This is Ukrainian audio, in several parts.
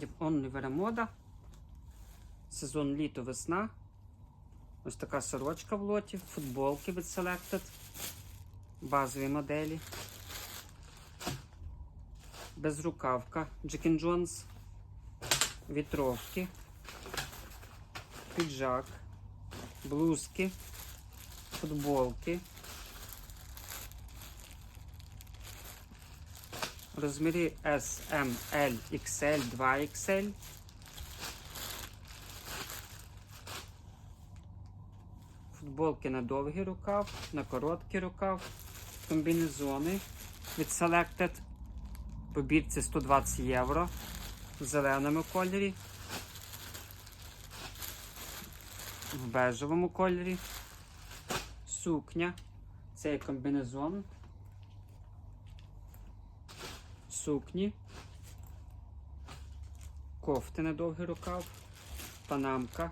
Only мода. Сезон літо-весна. Ось така сорочка в лоті, футболки від Selected. Базові моделі. Безрукавка Jack Jones. Вітровки. Піджак. Блузки. Футболки. Розміри S, M, L, XL, 2XL. Футболки на довгий рукав, на короткий рукав, комбінезони від Selected. По бірці 120 євро в зеленому кольорі, в бежевому кольорі, сукня, цей комбінезон, сукні, кофти на довгий рукав, панамка.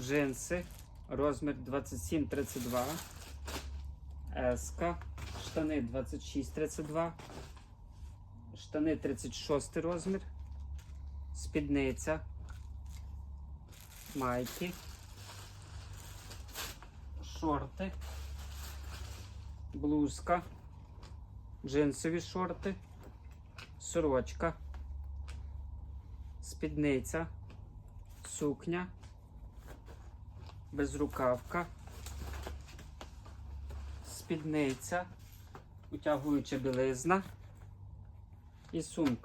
джинси, розмір 27-32, еска, штани 26-32, штани 36 розмір, спідниця, майки, шорти, блузка, джинсові шорти, сорочка, спідниця, сукня. Безрукавка, спідниця, утягуюча білизна. І сумка.